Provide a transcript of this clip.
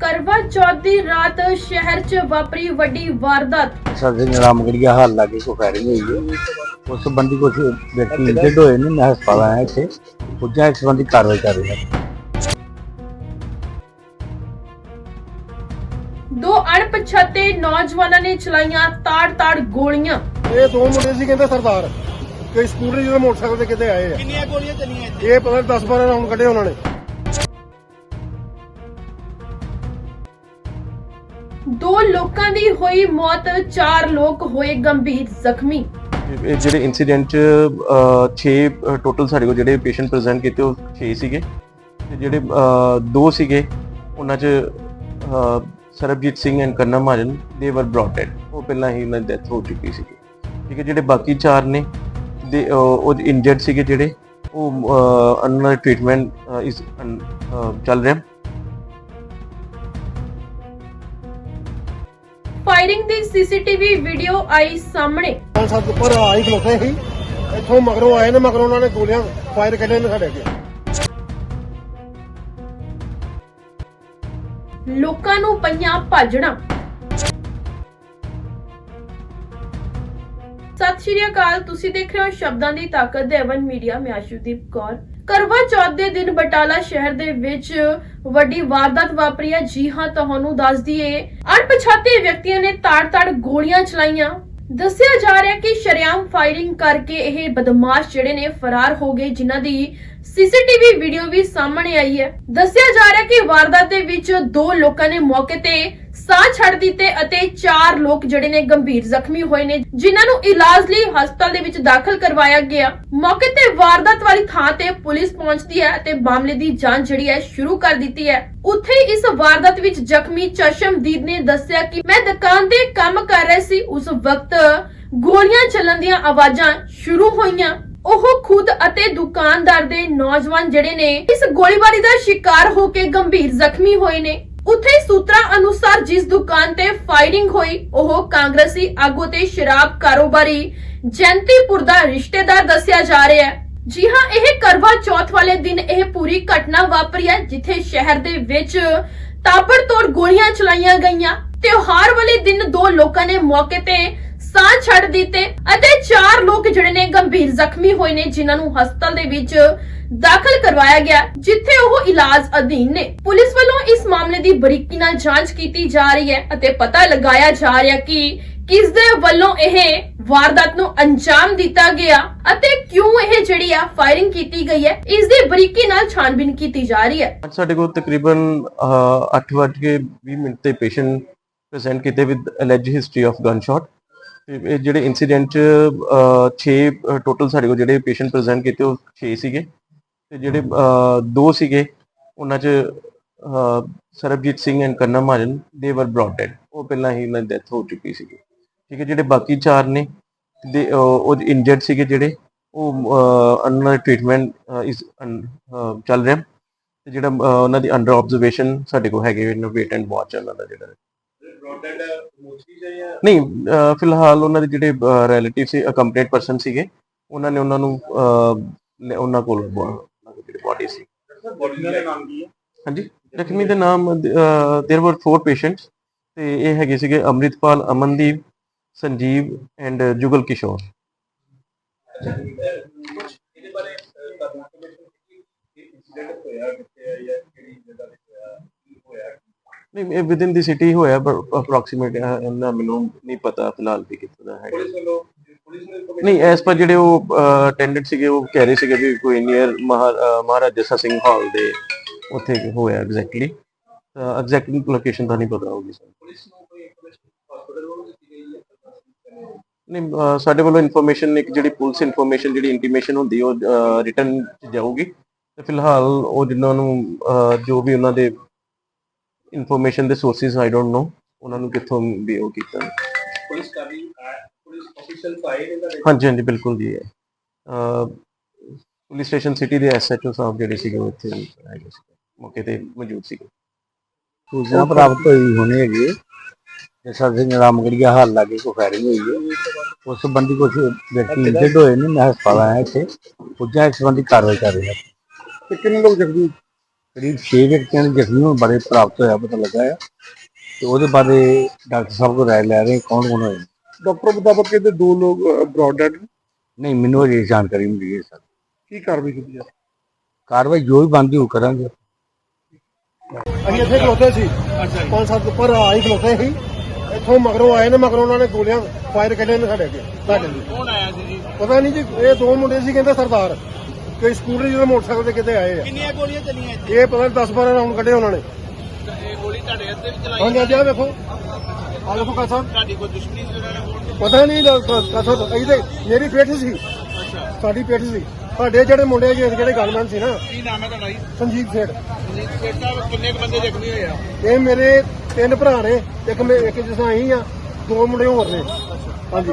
ਕਰਵਾ ਚੌਥ ਦੀ ਰਾਤ ਸ਼ਹਿਰ 'ਚ ਵਾਪਰੀ ਵੱਡੀ ਵਾਰਦਾਤ। ਸਾਡੇ ਰਾਮਗੜੀਆ ਹਾਲ ਲਾਗੇ ਕੋ ਫਾਇਰਿੰਗ ਹੋਈ ਹੈ। ਉਸ ਸੰਬੰਧੀ ਕੁਝ ਵਿਅਕਤੀ ਇੰਜਰਡ ਹੋਏ ਨੇ ਮੈਂ ਹਸਪਤਾਲ ਆਇਆ ਇੱਥੇ। ਪੁੱਜਾ ਇਸ ਸੰਬੰਧੀ ਕਾਰਵਾਈ ਕਰ ਰਹੇ ਹਾਂ। ਦੋ ਅਣਪਛਾਤੇ ਨੌਜਵਾਨਾਂ ਨੇ ਚਲਾਈਆਂ ਤਾੜ-ਤਾੜ ਗੋਲੀਆਂ। ਇਹ ਦੋ ਮੁੰਡੇ ਸੀ ਕਹਿੰਦੇ ਸਰਦਾਰ ਕਿ ਸਕੂਟਰ ਜਿਹਦੇ ਮੋਟਰਸਾਈਕਲ ਤੇ ਕਿਤੇ ਆਏ ਆ। ਕਿੰਨੀਆਂ ਗੋਲੀਆਂ ਚੱਲੀਆਂ ਇੱਥੇ? ਇਹ ਪਤਾ 10 12 ਰਾਉਂਡ ਕੱਢੇ ਉਹਨਾਂ ਨੇ। ਦੋ ਲੋਕਾਂ ਦੀ ਹੋਈ ਮੌਤ, ਚਾਰ ਲੋਕ ਹੋਏ ਗੰਭੀਰ ਜ਼ਖਮੀ। ਇਹ ਜਿਹੜੇ ਇਨਸੀਡੈਂਟ 6 ਟੋਟਲ ਸਾਡੇ ਕੋਲ ਜਿਹੜੇ ਪੇਸ਼ੈਂਟ ਪ੍ਰੈਜ਼ੈਂਟ ਕੀਤੇ, ਉਹ 6 ਸੀਗੇ। ਤੇ ਜਿਹੜੇ ਦੋ ਸੀਗੇ, ਉਹਨਾਂ 'ਚ ਸਰਬਜੀਤ ਸਿੰਘ ਐਂਡ ਕੰਨਾ ਮਹਾਜਨ ਦੇ ਵਰ ਬ੍ਰੌਟ ਉਹ ਪਹਿਲਾਂ ਹੀ ਉਹਨਾਂ ਦੀ ਡੈਥ ਹੋ ਚੁੱਕੀ ਸੀਗੀ। ਠੀਕ ਹੈ, ਜਿਹੜੇ ਬਾਕੀ ਚਾਰ ਨੇ, ਦੇ ਉਹ ਇੰਜਰਡ ਸੀਗੇ ਜਿਹੜੇ, ਉਹ ਉਹਨਾਂ ਦਾ ਟ੍ਰੀਟਮੈਂਟ ਇਸ ਚੱਲ ਰਿਹਾ। ਫਾਇਰਿੰਗ ਦੀ ਸੀਸੀਟੀਵੀ ਵੀਡੀਓ ਆਈ ਸਾਹਮਣੇ। ਪੰਜ ਸੱਤ ਉੱਪਰ ਆ ਹੀ ਖਲੋਤੇ ਸੀ। ਇੱਥੋਂ ਮਗਰੋਂ ਆਏ ਨੇ ਮਗਰੋਂ ਉਹਨਾਂ ਨੇ ਗੋਲੀਆਂ ਫਾਇਰ ਕੱਢੇ ਨੇ ਸਾਡੇ ਅੱਗੇ। ਲੋਕਾਂ ਨੂੰ ਪਈਆਂ ਭਾਜੜਾਂ। ਸਤਿ ਸ਼੍ਰੀ ਅਕਾਲ ਤੁਸੀਂ ਦੇਖ ਰਹੇ ਹੋ ਸ਼ਬਦਾਂ ਦੀ ਤਾਕਤ ਦੇ ਅਵਨ ਮੀਡੀਆ। ਮੈਂ ਆਸ਼ੂਦੀਪ ਕੌਰ। ਕਰਵਾ ਚੌਥ ਦੇ ਦਿਨ ਬਟਾਲਾ ਸ਼ਹਿਰ ਦੇ ਵਿੱਚ ਵੱਡੀ ਵਾਰਦਾਤ ਵਾਪਰੀ ਹੈ। ਜੀ ਹਾਂ, ਤੁਹਾਨੂੰ ਦੱਸ ਦਈਏ, ਅਣਪਛਾਤੇ ਵਿਅਕਤੀਆਂ ਨੇ ਤਾੜ-ਤਾੜ ਗੋਲੀਆਂ ਚਲਾਈਆਂ। ਦੱਸਿਆ ਜਾ ਰਿਹਾ ਕਿ ਸ਼ਰੇਆਮ ਫਾਇਰਿੰਗ ਕਰਕੇ ਇਹ ਬਦਮਾਸ਼ ਜਿਹੜੇ ਨੇ ਫਰਾਰ ਹੋ ਗਏ, ਜਿਨ੍ਹਾਂ ਦੀ ਸੀਸੀਟੀਵੀ ਵੀਡੀਓ ਵੀ ਸਾਹਮਣੇ ਆਈ ਹੈ। ਦੱਸਿਆ ਜਾ ਰਿਹਾ ਕਿ ਵਾਰਦਾਤ ਦੇ ਵਿੱਚ ਦੋ ਲੋਕਾਂ ਨੇ ਮੌਕੇ ਤੇ ਸਾਹ ਛੱਡ ਦਿੱਤੇ ਅਤੇ ਚਾਰ ਲੋਕ ਜਿਹੜੇ ਨੇ ਗੰਭੀਰ ਜ਼ਖਮੀ ਹੋਏ ਨੇ, ਜਿਨ੍ਹਾਂ ਨੂੰ ਇਲਾਜ ਲਈ ਹਸਪਤਾਲ ਦੇ ਵਿੱਚ ਦਾਖਲ ਕਰਵਾਇਆ ਗਿਆ। ਮੌਕੇ ਤੇ ਵਾਰਦਾਤ ਵਾਲੀ ਥਾਂ ਤੇ ਪੁਲਿਸ ਪਹੁੰਚਦੀ ਹੈ ਅਤੇ ਮਾਮਲੇ ਦੀ ਜਾਂਚ ਜਿਹੜੀ ਹੈ ਸ਼ੁਰੂ ਕਰ ਦਿੱਤੀ ਹੈ। ਉੱਥੇ ਇਸ ਵਾਰਦਾਤ ਵਿੱਚ ਜ਼ਖਮੀ ਚਸ਼ਮਦੀਦ ਨੇ ਦੱਸਿਆ ਕਿ ਮੈਂ ਦੁਕਾਨ ਤੇ ਕੰਮ ਕਰ ਰਿਹਾ ਸੀ, ਉਸ ਵਕਤ ਗੋਲੀਆਂ ਚੱਲਣ ਦੀਆਂ ਆਵਾਜ਼ਾਂ ਸ਼ੁਰੂ ਹੋਈਆਂ। ਉਹ ਖੁਦ ਅਤੇ ਦੁਕਾਨਦਾਰ ਦੇ ਨੌਜਵਾਨ ਜਿਹੜੇ ਨੇ, ਇਸ ਗੋਲੀਬਾਰੀ ਦਾ ਸ਼ਿਕਾਰ ਹੋ ਕੇ ਗੰਭੀਰ ਜ਼ਖਮੀ ਹੋਏ ਨੇ। ਉੱਥੇ ਸੂਤਰਾਂ ਅਨੁਸਾਰ ਜਿਸ ਦੁਕਾਨ ਤੇ ਫਾਇਰਿੰਗ ਹੋਈ, ਉਹ ਕਾਂਗਰਸੀ ਆਗੂ ਤੇ ਸ਼ਰਾਬ ਕਾਰੋਬਾਰੀ ਜੈਂਤੀਪੁਰ ਦਾ ਰਿਸ਼ਤੇਦਾਰ ਦੱਸਿਆ ਜਾ ਰਿਹਾ ਹੈ। ਜੀ ਹਾਂ, ਇਹ ਕਰਵਾ ਚੌਥ ਵਾਲੇ ਦਿਨ ਇਹ ਪੂਰੀ ਘਟਨਾ ਵਾਪਰੀ ਹੈ, ਜਿੱਥੇ ਸ਼ਹਿਰ ਦੇ ਵਿੱਚ ਤਾਬੜਤੋੜ ਗੋਲੀਆਂ ਚਲਾਈਆਂ ਗਈਆਂ। ਤਿਉਹਾਰ ਵਾਲੇ ਦਿਨ ਦੋ ਲੋਕਾਂ ਨੇ ਮੌਕੇ ਤੇ ਸਾਹ ਛੱਡ ਦਿੱਤੇ ਅਤੇ ਚਾਰ ਲੋਕ ਜਿਹੜੇ ਨੇ ਗੰਭੀਰ ਜ਼ਖਮੀ ਹੋਏ ਨੇ, ਜਿਨ੍ਹਾਂ ਨੂੰ ਹਸਪਤਾਲ ਦੇ ਵਿੱਚ ਦਾਖਲ ਕਰਵਾਇਆ ਗਿਆ, ਜਿੱਥੇ ਉਹ ਇਲਾਜ ਅਧੀਨ ਨੇ। ਪੁਲਿਸ ਵੱਲੋਂ ਇਸ ਮਾਮਲੇ ਦੀ ਬਰੀਕੀ ਨਾਲ ਜਾਂਚ ਕੀਤੀ ਜਾ ਰਹੀ ਹੈ ਅਤੇ ਪਤਾ ਲਗਾਇਆ ਜਾ ਰਿਹਾ ਕਿ ਕਿਸ ਦੇ ਵੱਲੋਂ ਇਹ ਵਾਰਦਾਤ ਨੂੰ ਅੰਜਾਮ ਦਿੱਤਾ ਗਿਆ ਅਤੇ ਕਿਉਂ ਇਹ ਜਿਹੜੀ ਆ ਫਾਇਰਿੰਗ ਕੀਤੀ ਗਈ ਹੈ, ਇਸ ਦੀ ਬਰੀਕੀ ਨਾਲ ਛਾਣਬੀਨ ਕੀਤੀ ਜਾ ਰਹੀ ਹੈ। ਅੱਜ ਸਾਡੇ ਕੋਲ ਤਕਰੀਬਨ 8:20 ਮਿੰਟ ਤੇ ਪੇਸ਼ੈਂਟ ਪ੍ਰੈਜ਼ੈਂਟ ਕੀਤੇ with alleged history of gunshot ਇਹ ਜਿਹੜੇ ਇਨਸੀਡੈਂਟ 6 ਟੋਟਲ ਸਾਡੇ ਕੋਲ ਜਿਹੜੇ ਪੇਸ਼ੈਂਟ ਪ੍ਰੈਜ਼ੈਂਟ ਕੀਤੇ ਉਹ 6 ਸੀਗੇ। ਤੇ ਜਿਹੜੇ ਦੋ ਸੀਗੇ ਉਹਨਾਂ 'ਚ ਸਰਬਜੀਤ ਸਿੰਘ ਐਂਡ ਕੰਨਾ ਮਹਾਜਨ ਦੇ ਵਰ ਬ੍ਰੌਟ ਡੈਡ ਉਹ ਪਹਿਲਾਂ ਹੀ ਉਹਨਾਂ ਦੀ ਡੈਥ ਹੋ ਚੁੱਕੀ ਸੀਗੀ। ਠੀਕ ਹੈ ਜਿਹੜੇ ਬਾਕੀ ਚਾਰ ਨੇ ਦੇ ਉਹ ਇੰਜਰਡ ਸੀਗੇ ਜਿਹੜੇ ਉਹ ਅਹ, ਉਹਨਾਂ ਦਾ ਟ੍ਰੀਟਮੈਂਟ ਇਸ ਚੱਲ ਰਿਹਾ। ਤੇ ਜਿਹੜਾ ਉਹਨਾਂ ਦੀ ਅੰਡਰ ਆਬਜ਼ਰਵੇਸ਼ਨ ਸਾਡੇ ਕੋਲ ਹੈਗੇ ਨੇ ਵੇਟ ਐਂਡ ਵਾਚ ਉਹਨਾਂ ਦਾ ਜਿਹੜਾ। ਨਹੀਂ ਅਹ, ਫਿਲਹਾਲ ਉਹਨਾਂ ਦੇ ਜਿਹੜੇ ਰਿਲੇਟਿਵ ਸੀ ਅਕੰਪਲੀਟ ਪਰਸਨ ਸੀਗੇ ਉਹਨਾਂ ਨੇ ਉਹਨਾਂ ਨੂੰ ਅਹ, ਲੈ- ਉਹਨਾਂ ਕੋਲ ਬ- ਉਹਨਾਂ ਦੀ ਜਿਹੜੀ ਬਾਡੀ ਸੀ ਹਾਂਜੀ ਜ਼ਖਮੀ ਦੇ ਨਾਮ देयर वर 4 ਪੇਸ਼ੈਂਟਸ ਤੇ ਇਹ ਹੈਗੇ ਸੀਗੇ ਅੰਮ੍ਰਿਤਪਾਲ ਅਮਨਦੀਪ ਸੰਜੀਵ ਐਂਡ ਜੁਗਲ ਕਿਸ਼ੋਰ ਇਹਦੇ ਬਾਰੇ ਕਰਨਾ ਕਿ ਇਨਸੀਡੈਂਟ ਹੋਇਆ ਕਿੱਥੇ ਆ ਨਹੀਂ ਇਹ ਵਿਦ ਇਨ ਦੀ ਸਿਟੀ ਹੋਇਆ ਪਰ ਅਪਰੋਕਸੀਮੇਟ ਇਹਨਾਂ ਮੈਨੂੰ ਨਹੀਂ ਪਤਾ ਫਿਲਹਾਲ ਵੀ ਕਿੱਥੋਂ ਦਾ ਹੈਗਾ। ਪੁਲਿਸ ਵੱਲੋਂ ਪੁਲਿਸ ਨੂੰ information ਨਹੀਂ ਐਸ ਪਰ ਜਿਹੜੇ ਉਹ ਅਟੈਂਡੈਂਟ ਸੀਗੇ ਉਹ ਕਹਿ ਰਹੇ ਸੀਗੇ ਵੀ ਕੋਈ ਨੀਅਰ ਮਹਾਰਾਜਾ ਜੱਸਾ ਸਿੰਘ ਹਾਲ ਦੇ ਉੱਥੇ ਹੋਇਆ ਐਗਜ਼ੈਕਟਲੀ ਐਗਜ਼ੈਕਟ ਲੋਕੇਸ਼ਨ ਤਾਂ ਨਹੀਂ ਪਤਾ ਹੋਗੀ ਸਰ ਪੁਲਿਸ ਨੂੰ ਕੋਈ ਇਨਫੋਰਮੇਸ਼ਨ ਹਸਪੀਟਲ ਵੱਲੋਂ ਦਿੱਤੀ ਗਈ ਹੈ ਨਹੀਂ ਸਾਡੇ ਵੱਲੋਂ ਇਨਫੋਰਮੇਸ਼ਨ ਇੱਕ ਜਿਹੜੀ ਪੁਲਿਸ ਇਨਫੋਰਮੇਸ਼ਨ ਜਿਹੜੀ ਇੰਟੀਮੇਸ਼ਨ ਹੁੰਦੀ ਉਹ ਰਿਟਰਨ ਜਾਊਗੀ। ਤੇ ਫਿਲਹਾਲ ਉਹ ਜਿਨ੍ਹਾਂ ਨੂੰ ਜੋ ਵੀ ਉਹਨਾਂ ਦੇ ਇਨਫੋਰਮੇਸ਼ਨ ਦੇ ਸੋਰਸਿਸ ਆਈ ਡੋਨਟ ਨੋ ਉਹਨਾਂ ਨੂੰ ਕਿੱਥੋਂ ਵੀ ਉਹ ਕੀਤਾ। ਪੁਲਿਸ ਹੈ ਪੁਲਿਸ ਅਫੀਸ਼ੀਅਲ ਫਾਇਰ ਇਹਦਾ ਹਾਂਜੀ ਹਾਂਜੀ ਬਿਲਕੁਲ ਜੀ ਪੁਲਿਸ ਸਟੇਸ਼ਨ ਸਿਟੀ ਦੇ ਐਸਐਚਓ ਸਾਹਿਬ ਜਿਹੜੇ ਸੀਗੇ ਉਹ ਇੱਥੇ ਹੈਗੇ ਸੀ ਮੌਕੇ ਤੇ ਮੌਜੂਦ ਸੀਗੇ। ਸੂਚਨਾ ਪ੍ਰਾਪਤ ਹੋਈ ਹੋਣੀ ਹੈਗੀ ਕਿ ਸਾਡੇ ਰਾਮਗੜੀਆ ਹਾਲ ਲਾਗੇ ਕੋ ਫਾਇਰਿੰਗ ਹੋਈ ਹੈ। ਉਸ ਸੰਬੰਧੀ ਕੁਝ ਵਿਅਕਤੀ ਇੰਜਰਡ ਹੋਏ ਨੇ ਮੈਂ ਹਸਪਤਾਲ ਆਇਆ ਇੱਥੇ। ਪੁੱਜਾ ਇਸ ਸੰਬੰਧੀ ਕਾਰਵਾਈ ਕਰ ਰਹੇ। ਹਾਂ ਤੇ ਕਿੰਨੇ ਲੋਕ ਜ਼ਖਮੀ? ਕਰੀਬ 6 ਵਿਅਕਤੀਆਂ ਦੇ ਜ਼ਖਮੀ ਹੋਣ ਬਾਰੇ ਪ੍ਰਾਪਤ ਹੋਇਆ ਪਤਾ ਲੱਗਾ ਹੈ ਤੇ ਉਹਦੇ ਬਾਰੇ ਡਾਕਟਰ ਸਾਹਿਬ ਕੋਲ ਰਾਏ ਲੈ ਰਹੇ ਕੌਣ ਕੌਣ ਹੋਏ ਡਾਕਟਰ ਮੁਤਾਬਕ ਕਹਿੰਦੇ ਦੋ ਲੋਕ ਬ੍ਰੌਡ ਡੈਡ ਨਹੀਂ ਮੈਨੂੰ ਅਜੇ ਜਾਣਕਾਰੀ ਮਿਲੀ ਹੈ ਸਰ। ਕੀ ਕਾਰਵਾਈ ਕੀਤੀ ਜਾ ਕਾਰਵਾਈ ਜੋ ਵੀ ਬਣਦੀ ਉਹ ਕਰਾਂਗੇ। ਅਸੀਂ ਇੱਥੇ ਖਲੋਤੇ ਸੀ। ਪੰਜ ਸੱਤ ਉੱਪਰ ਆਈ ਖਲੋਤੇ ਸੀ। ਇੱਥੋਂ ਮਗਰੋਂ ਆਏ ਨੇ ਮਗਰੋਂ ਉਹਨਾਂ ਨੇ ਗੋਲੀਆਂ ਫਾਇਰ ਕੱਢੇ ਨੇ ਸਾਡੇ ਅੱਗੇ। ਸਾਡੇ ਕੌਣ ਆਇਆ ਸੀ ਜੀ? ਪਤਾ ਨਹੀਂ ਜੀ ਇਹ ਦੋ ਮੁੰਡੇ ਸੀ ਕਹਿੰਦੇ ਸਰਦਾਰ। ਕੋਈ ਸਕੂਟਰ ਜਿਹਦੇ ਮੋਟਰਸਾਈਕਲ ਤੇ ਕਿਤੇ ਆਏ ਆ। ਕਿੰਨੀਆਂ ਗੋਲੀਆਂ ਚੱਲੀਆਂ ਇੱਥੇ? ਇਹ ਪਤਾ ਨਹੀਂ 10 12 ਰਾਉਂਡ ਕੱਢੇ ਉਹਨਾਂ ਨੇ। ਇਹ ਗੋਲੀ ਤੁਹਾਡੇ ਅੱਤੇ ਵੀ ਚਲਾਈ ਹਾਂਜੀ ਹਾਂਜੀ ਆਹ ਵੇਖੋ। ਆ ਵੇਖੋ ਕਾ ਸਾਹਿਬ। ਤੁਹਾਡੀ ਕੋਈ ਦੁਸ਼ਮਣੀ ਵਗੈਰਾ ਹੋਣ ਪਤਾ ਨਹੀਂ ਕਾ ਸਾਹਿਬ ਇਹਦੇ ਮੇਰੀ ਪੇਠ ਸੀ। ਅੱਛਾ। ਸਾਡੀ ਪੇਠ ਸੀ। ਸਾਡੇ ਜਿਹੜੇ ਮੁੰਡੇ ਜੀ ਜਿਹੜੇ ਗਨਮੈਨ ਸੀ ਨਾ ਕੀ ਨਾਮ ਹੈ ਤੁਹਾਡਾ ਜੀ? ਸੰਜੀਤ ਸੇਠ। ਰਣਜੀਤ ਸੇਠ ਸਾਹਿਬ ਕਿੰਨੇ ਕੁ ਬੰਦੇ ਜ਼ਖਮੀ ਹੋਏ ਆ? ਇਹ ਮੇਰੇ ਤਿੰਨ ਭਰਾ ਨੇ ਇੱਕ ਮੇ ਇੱਕ ਜਿਸਾਂ ਹੀ ਆ ਦੋ ਮੁੰਡੇ ਹੋਰ ਨੇ। ਹਾਂਜੀ।